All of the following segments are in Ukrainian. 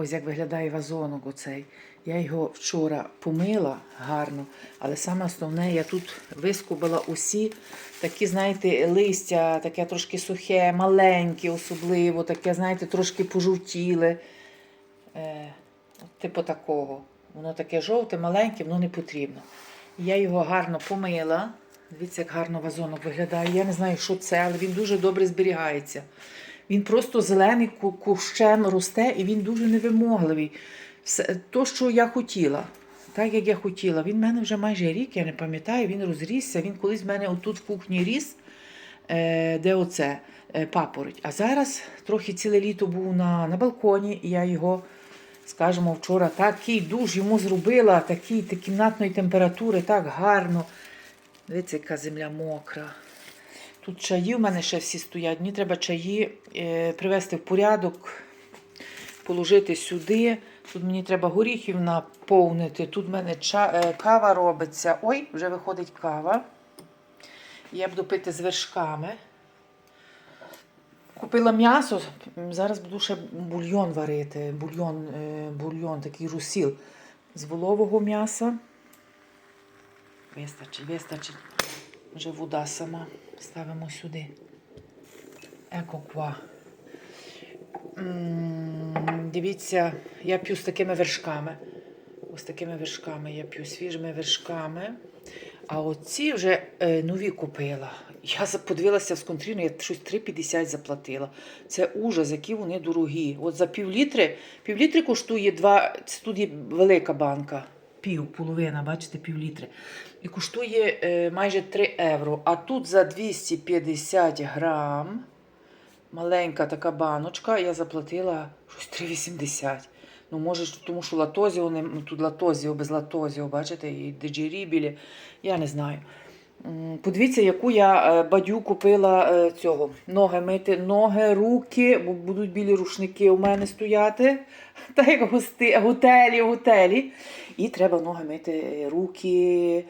Ось як виглядає вазонок оцей. Я його вчора помила гарно, але саме основне, я тут вискубала усі такі, знаєте, листя, таке трошки сухе, маленьке, особливо, таке, знаєте, трошки пожовтіле. Е, типу такого. Воно таке жовте, маленьке, воно не потрібно. Я його гарно помила. Дивіться, як гарно вазонок виглядає. Я не знаю, що це, але він дуже добре зберігається. Він просто зелений ку- кущем росте і він дуже невимогливий. Все, то, що я хотіла, так як я хотіла. Він в мене вже майже рік, я не пам'ятаю, він розрісся. Він колись в мене отут в кухні ріс, е, де оце е, папороть. А зараз трохи ціле літо був на, на балконі, і я його, скажімо, вчора такий душ йому зробила, такий, кімнатної температури, так гарно. Дивіться, яка земля мокра. Тут чаї в мене ще всі стоять. Мені треба чаї е, привести в порядок, положити сюди. Тут мені треба горіхів наповнити. Тут в мене ча, е, кава робиться. Ой, вже виходить кава. Я буду пити з вершками. Купила м'ясо. Зараз буду ще бульйон варити. Бульйон, е, бульйон такий русіл з волового м'яса. Вистачить, вистачить. Вже вода сама. Ставимо сюди. Еко ква. Дивіться, я п'ю з такими вершками. Ось такими вершками я п'ю свіжими вершками. А оці вже е, нові купила. Я подивилася з контріну, я щось 3,50 заплатила. Це ужас, які вони дорогі. От за півлітри, півлітри коштує 2, це тут є велика банка. Пів, половина, бачите, півлітри. І коштує е, майже 3 євро. А тут за 250 грам, маленька така баночка, я заплатила щось 3,80. Ну, може, тому що латозіо, ну, тут латозіо, без латозіо, бачите, і диджерібілі, я не знаю. Подивіться, яку я е, бадю купила е, цього. Ноги мити, ноги, руки, бо будуть білі рушники у мене стояти. Так як гости, готелі, готелі. І треба ноги мити, руки.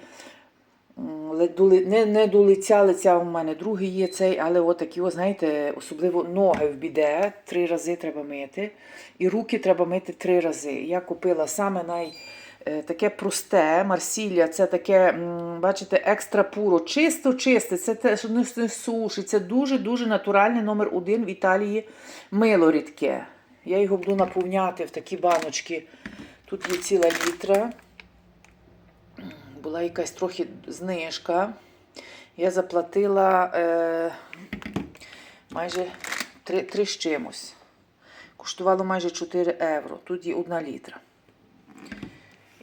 Не, не до лиця, лиця у мене другий є цей, але от такі, о, знаєте, особливо ноги в біде, три рази треба мити. І руки треба мити три рази. Я купила саме най, таке просте, Марсілля, це таке, бачите, екстра пуро, чисто чисте, це те, що не. Це дуже-дуже натуральний номер один в Італії мило рідке. Я його буду наповняти в такі баночки. Тут є ціла літра. Була якась трохи знижка. Я заплатила е, майже 3, 3 з чимось. Коштувало майже 4 євро. Тут є 1 літра.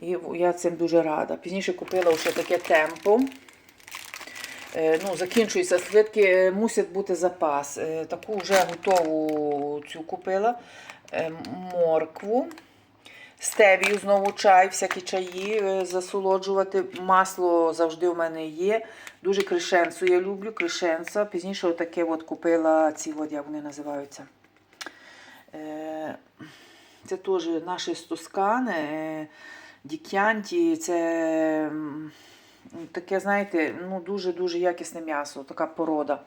І я цим дуже рада. Пізніше купила ще таке темпо. Е, Ну, закінчується слідки, е, мусить бути запас. Е, Таку вже готову цю купила. Е, Моркву. Стевію знову чай, всякі чаї засолоджувати. Масло завжди у мене є. Дуже кришенцу я люблю, кришенца. Пізніше отаке от купила ці, от, як вони називаються. Це теж наші е, Дік'янті. Це таке, знаєте, ну, дуже-дуже якісне м'ясо, така порода.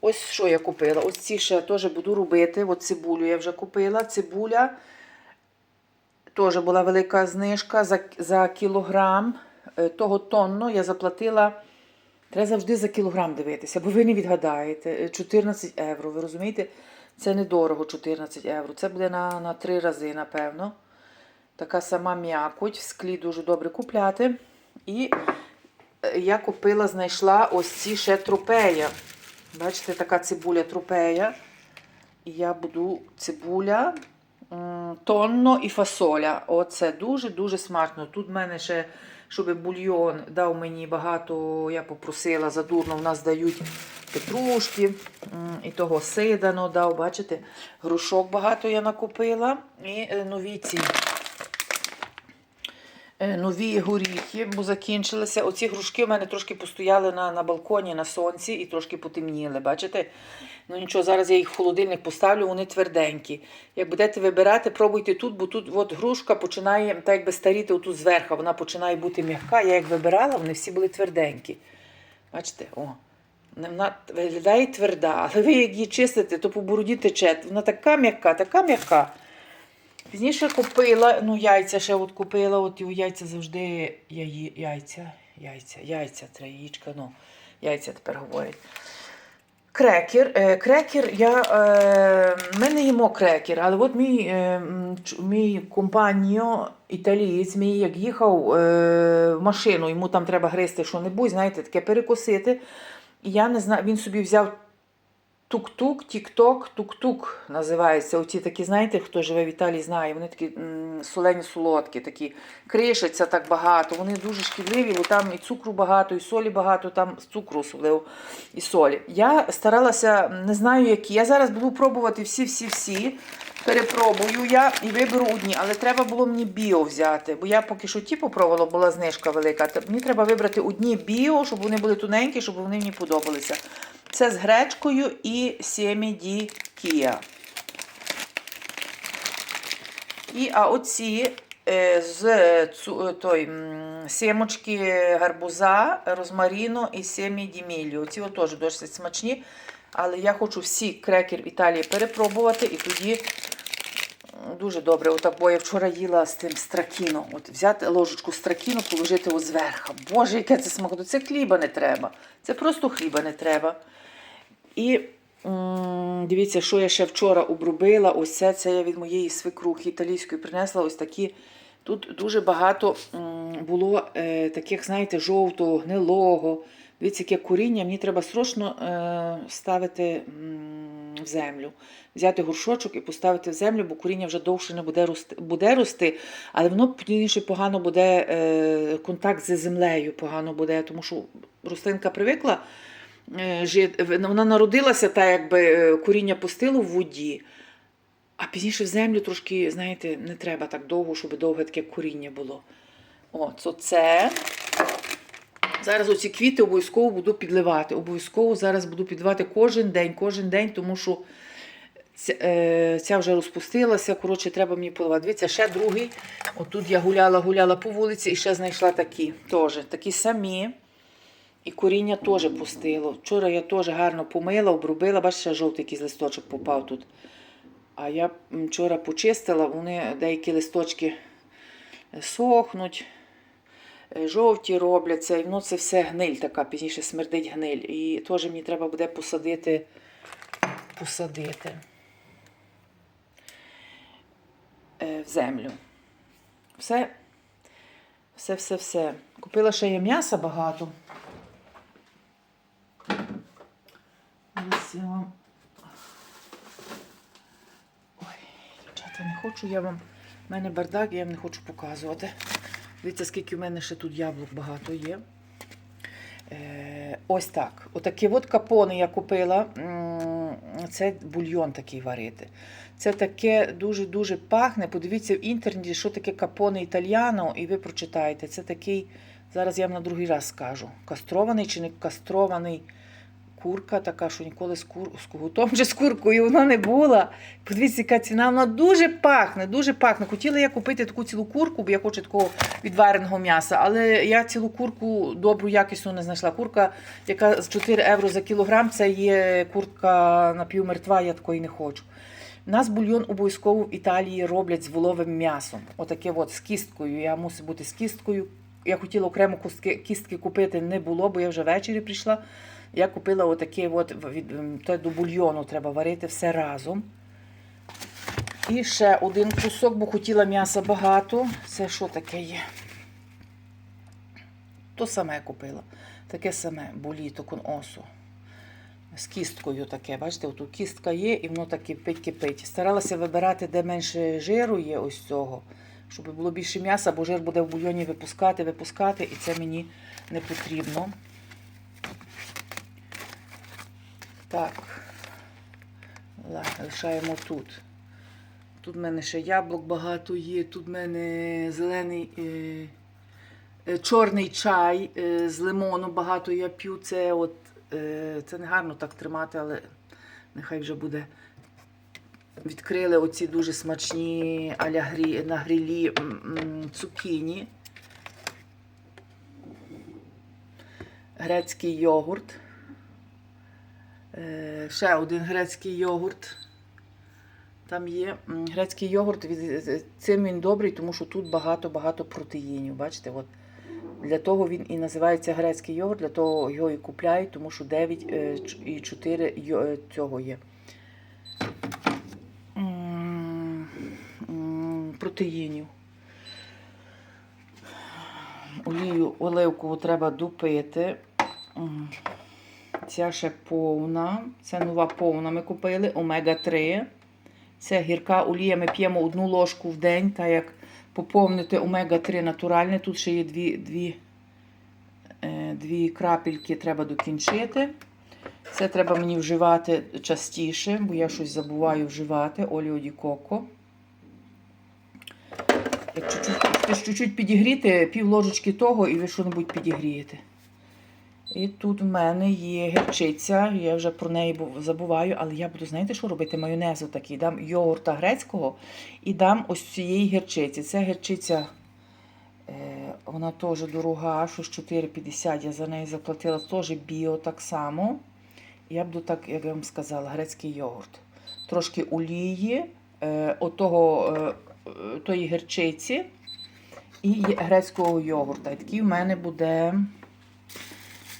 Ось що я купила. Ось ці ще теж буду робити. От цибулю я вже купила. Цибуля. Теж була велика знижка за, за кілограм е, того тонну я заплатила. Треба завжди за кілограм дивитися, бо ви не відгадаєте. Е, 14 євро. Ви розумієте? Це недорого 14 євро. Це буде на, на три рази, напевно. Така сама м'якоть, в склі дуже добре купляти. І е, я купила, знайшла ось ці ще тропея. Бачите, така цибуля тропея. І я буду цибуля, тонно і фасоля. Оце дуже-дуже смачно. Тут в мене ще, щоб бульйон дав мені багато, я попросила задурно, в нас дають петрушки, і того сидано дав, бачите, грушок багато я накупила. І е, нові ці нові горіхи, бо закінчилися. Оці грушки в мене трошки постояли на, на балконі на сонці і трошки потемніли. Бачите? Ну нічого, зараз я їх в холодильник поставлю, вони тверденькі. Як будете вибирати, пробуйте тут, бо тут от грушка починає так якби старіти отут зверху, вона починає бути м'яка. Я як вибирала, вони всі були тверденькі. Бачите, о. Вона виглядає тверда, але ви як її чистите, то по бороді тече. Вона така м'яка, така м'яка. Пізніше купила, ну яйця ще от купила, от і у яйця завжди яї, яйця, яйця, яйця, це яєчка, ну, яйця тепер говорять. Крекер. Е, крекер, я, е, ми не їмо крекер, але от мій, е, мій компаньо, італієць, мій як їхав е, в машину, йому там треба гризти що-небудь, знаєте, таке перекусити. І я не знаю, він собі взяв тук-тук, тік-ток, тук-тук називається. Оці такі, знаєте, хто живе в Італії, знає, вони такі солені солодкі, такі кришаться так багато. Вони дуже шкідливі, бо там і цукру багато, і солі багато, там цукру особливо і солі. Я старалася, не знаю які. Я зараз буду пробувати всі-всі-всі. Перепробую я і виберу одні, але треба було мені біо взяти, бо я поки що ті попробувала, була знижка велика. Мені треба вибрати одні біо, щоб вони були тоненькі, щоб вони мені подобалися. Це з гречкою і сімі ді кія. І а оці е, з е, той, сімочки гарбуза, розмаріно і сімі ді Оці теж досить смачні. Але я хочу всі крекер в Італії перепробувати і тоді дуже добре. Отак, бо я вчора їла з тим стракіно. От взяти ложечку стракіну, положити от зверху. Боже, яке це смакота. Це хліба не треба. Це просто хліба не треба. І м, дивіться, що я ще вчора обробила. Ось це, це я від моєї свекрухи італійської принесла ось такі. Тут дуже багато м, було е, таких, знаєте, жовтого, гнилого. Дивіться, яке коріння. Мені треба срочно е, ставити м, в землю. Взяти горшочок і поставити в землю, бо коріння вже довше не буде рости, буде рости але воно пізніше погано буде е, контакт з землею, погано буде, тому що рослинка привикла е. Вона народилася, та якби е, коріння пустило в воді. А пізніше в землю трошки, знаєте, не треба так довго, щоб довге таке коріння було. От, оце. Зараз оці квіти обов'язково буду підливати. Обов'язково зараз буду підливати кожен день, кожен день, тому що ця, е, ця вже розпустилася. Коротше, треба мені поливати. Дивіться, ще другий. Отут я гуляла, гуляла по вулиці і ще знайшла такі. Теж, такі самі. І коріння теж пустило. Вчора я теж гарно помила, обробила, бачите, жовтий якийсь листочок попав тут. А я вчора почистила, вони деякі листочки сохнуть, жовті робляться, і воно це все гниль така, пізніше смердить гниль. І теж мені треба буде посадити. посадити е, в землю. Все, все, все, все. Купила ще є м'яса багато. Ось я вам. Ой, дівчата, не хочу я вам. У мене бардак, я вам не хочу показувати. Дивіться, скільки в мене ще тут яблук багато є. Е, ось так. Отакі от капони я купила. Це бульйон такий варити. Це таке дуже-дуже пахне. Подивіться в інтернеті, що таке капоне італьяно, і ви прочитаєте. Це такий, зараз я вам на другий раз скажу. Кастрований чи не кастрований курка, така, що ніколи з, кур... з кугутом чи з куркою вона не була. Подивіться, яка ціна, вона дуже пахне, дуже пахне. Хотіла я купити таку цілу курку, бо я хочу такого відвареного м'яса, але я цілу курку добру, якісну не знайшла. Курка, яка з 4 євро за кілограм, це є куртка напівмертва, я такої не хочу. У нас бульйон обов'язково в Італії роблять з воловим м'ясом. Отаке от з кісткою. Я мусить бути з кісткою. Я хотіла окремо кістки купити, не було, бо я вже ввечері прийшла. Я купила отаке от, від, то до бульйону треба варити все разом. І ще один кусок, бо хотіла м'яса багато. Це що таке є? То саме купила. Таке саме боліто кон осу. З кісткою таке. Бачите, отут кістка є, і воно так кипить, кипить. Старалася вибирати, де менше жиру є ось цього, щоб було більше м'яса, бо жир буде в бульйоні випускати, випускати, і це мені не потрібно. Так, лишаємо тут. Тут в мене ще яблук багато є, тут в мене зелений е, е, чорний чай е, з лимону багато я п'ю. Це от, е, це не гарно так тримати, але нехай вже буде. Відкрили оці дуже смачні аля грі, на грилі цукіні. Грецький йогурт. Е, ще один грецький йогурт. Там є грецький йогурт. Цим він добрий, тому що тут багато-багато протеїнів. Бачите, от. Для того він і називається грецький йогурт, для того його і купляють, тому що 9 е, і 4 е, цього є. Протеїнів. Олію оливкову треба допити. Ця ще повна. Це нова повна ми купили. Омега-3. Це гірка олія. Ми п'ємо одну ложку в день, так як поповнити омега-3 натуральне. Тут ще є дві, дві, е, дві крапельки треба докінчити. Це треба мені вживати частіше, бо я щось забуваю вживати. Оліо ді коко. Чуть-чуть, підігріти, пів ложечки того і ви що-небудь підігрієте. І тут в мене є гірчиця, я вже про неї забуваю, але я буду, знаєте, що робити? Майонезу такий. Дам йогурта грецького і дам ось цієї гірчиці. Це гірчиця, е, вона теж дорога, щось 4,50 я за неї заплатила, теж біо так само. Я буду так, як я вам сказала, грецький йогурт. Трошки олії, е, отого, е, тої гірчиці і грецького йогурта. І такий в мене буде.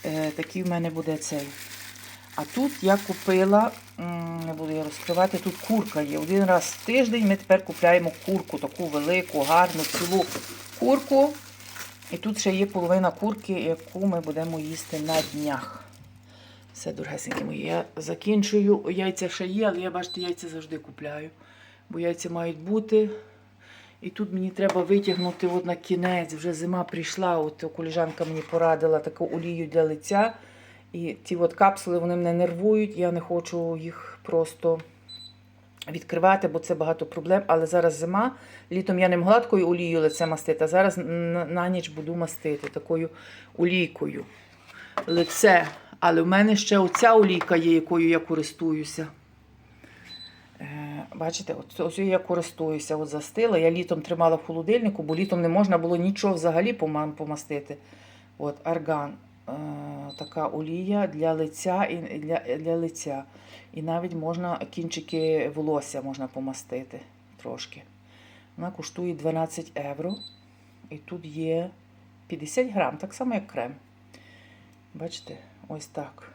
Е, такий в мене буде цей. А тут я купила, не буду я розкривати, тут курка є. Один раз в тиждень ми тепер купляємо курку, таку велику, гарну, цілу курку. І тут ще є половина курки, яку ми будемо їсти на днях. Все, дорогесенькі мої. Я закінчую. Яйця ще є, але я бачите, яйця завжди купляю. Бо яйця мають бути. І тут мені треба витягнути от на кінець. Вже зима прийшла. От коліжанка мені порадила таку олію для лиця. І ті от капсули вони мене нервують. Я не хочу їх просто відкривати, бо це багато проблем. Але зараз зима. Літом я не могла такою олією лице мастити, а зараз на ніч буду мастити такою олійкою. Лице. Але в мене ще оця олійка є, якою я користуюся. Бачите, ось я користуюся, от застила. Я літом тримала в холодильнику, бо літом не можна було нічого взагалі помастити. От, арган, е, така олія для лиця і для, для лиця. І навіть можна кінчики волосся можна помастити трошки. Вона коштує 12 євро. І тут є 50 грам, так само, як крем. Бачите, ось так.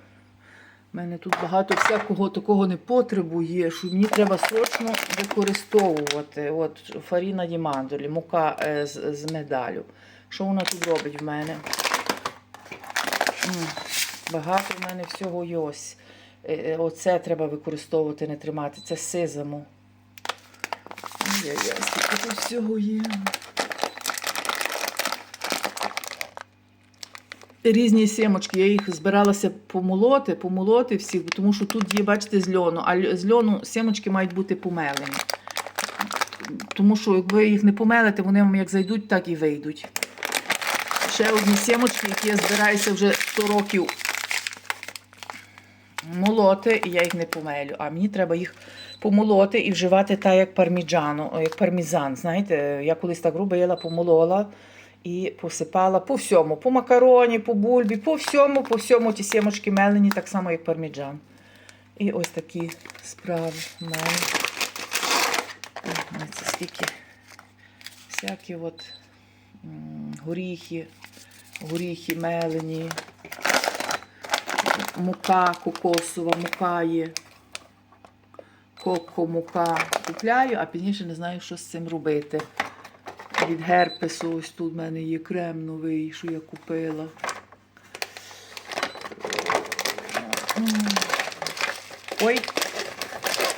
У мене тут багато всякого такого не потребує, що мені треба срочно використовувати. От фаріна ді мандолі, мука е, з, з медалю. Що вона тут робить в мене? Багато в мене всього є ось. Е, е, Оце треба використовувати, не тримати. Це сизаму. Ай-яй-яй, скільки тут всього є. Різні сімочки, я їх збиралася помолоти, помолоти всі, тому що тут є, бачите, з льону, а з льону сімочки мають бути помелені. Тому що якби їх не помелити, вони вам як зайдуть, так і вийдуть. Ще одні сімочки, які я збираюся вже 100 років молоти, і я їх не помелю. А мені треба їх помолоти і вживати так, як як пармізан. Знаєте, я колись так робила, помолола і посипала по всьому, по макароні, по бульбі, по всьому, по всьому ті сімочки мелені, так само, як парміджан. І ось такі справи в мене. Це скільки всякі от горіхи, горіхи мелені, мука кокосова, мука є. Коко, мука купляю, а пізніше не знаю, що з цим робити. Від герпесу ось тут в мене є крем новий, що я купила. Ой,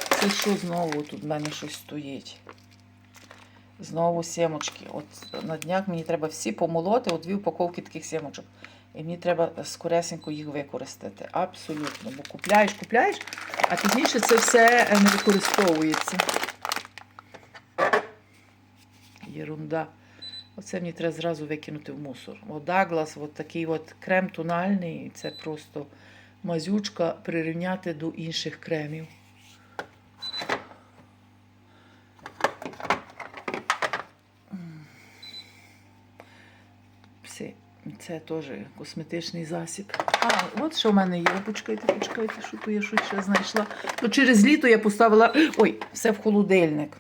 це що знову тут в мене щось стоїть? Знову сімочки. От на днях мені треба всі помолоти, от дві упаковки таких сімочок. І мені треба скоресенько їх використати. Абсолютно. Бо купляєш, купляєш, а пізніше це все не використовується. Єрунда. Оце мені треба зразу викинути в мусор. О, Даглас, от такий от крем тональний, це просто мазючка прирівняти до інших кремів. Все, Це теж косметичний засіб. А, от що в мене є. Почекайте, почекайте, що я щось ще знайшла. То через літо я поставила. Ой, все в холодильник.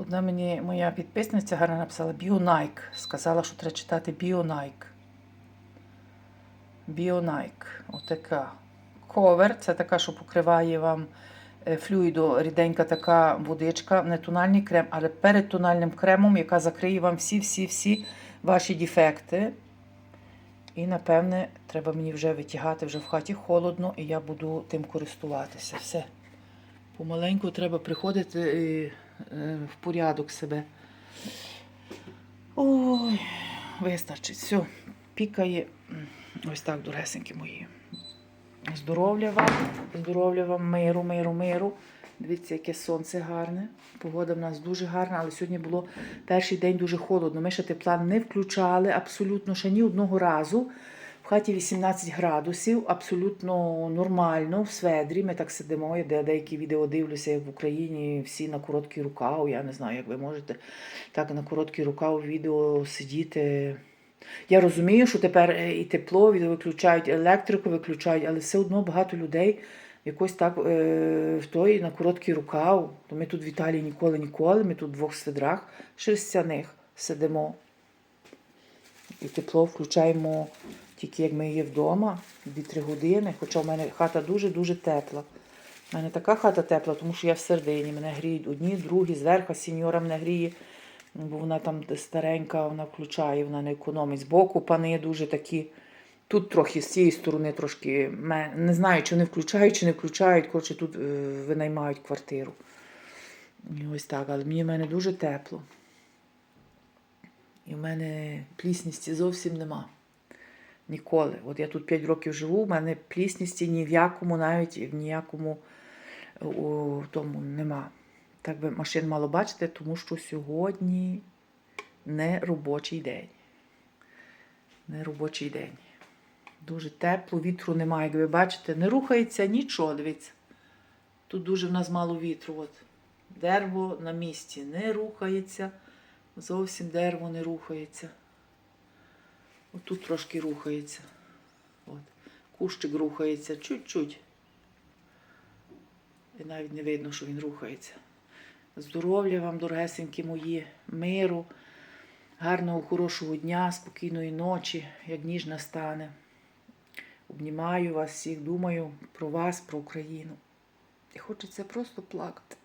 Одна мені моя підписниця гарно написала Біонайк. Сказала, що треба читати Біонайк. Біонайк. Отака. Ковер це така, що покриває вам е, флюїдо, ріденька така водичка, не тональний крем, але перед тональним кремом, яка закриє вам всі-всі-всі ваші дефекти. І, напевне, треба мені вже витягати, вже в хаті холодно, і я буду тим користуватися. Все. Помаленьку треба приходити е, е, в порядок себе. Ой, вистачить. Все, пікає. Ось так, доресенькі мої. Здоров'я вам, здоров'я вам, миру, миру, миру. Дивіться, яке сонце гарне. Погода в нас дуже гарна, але сьогодні було перший день дуже холодно. Ми ще тепла не включали абсолютно ще ні одного разу. Хаті 18 градусів, абсолютно нормально, в сведрі. Ми так сидимо. Я деякі відео дивлюся, в Україні всі на короткий рукав. Я не знаю, як ви можете так на короткий рукав відео сидіти. Я розумію, що тепер е, і тепло виключають, електрику виключають, але все одно багато людей якось так е, в той на короткий рукав. То ми тут в Італії ніколи, ніколи. Ми тут в двох свидрах шерстяних сидимо. І тепло включаємо тільки як ми є вдома, 2-3 години. Хоча в мене хата дуже-дуже тепла. У мене така хата тепла, тому що я всередині. Мене гріють одні, другі, зверху сіньора мене гріє, бо вона там старенька, вона включає, вона не економить. Збоку пани дуже такі. Тут трохи з цієї сторони трошки не знаю, чи вони включають, чи не включають. Коротше, тут е, винаймають квартиру. І ось так, але мені в мене дуже тепло. І в мене плісністі зовсім нема. Ніколи. От я тут 5 років живу, в мене плісністі ні в якому, навіть в ніякому е, у тому нема. Так би машин мало бачити, тому що сьогодні не робочий день. Не робочий день. Дуже тепло, вітру немає, як ви бачите, не рухається нічого, дивіться. Тут дуже в нас мало вітру. От. Дерево на місці не рухається. Зовсім дерево не рухається. От тут трошки рухається. От. Кущик рухається чуть-чуть. І навіть не видно, що він рухається. Здоров'я вам, дорогесенькі мої, миру, гарного, хорошого дня, спокійної ночі, як ніж настане. Обнімаю вас всіх, думаю про вас, про Україну. І хочеться просто плакати.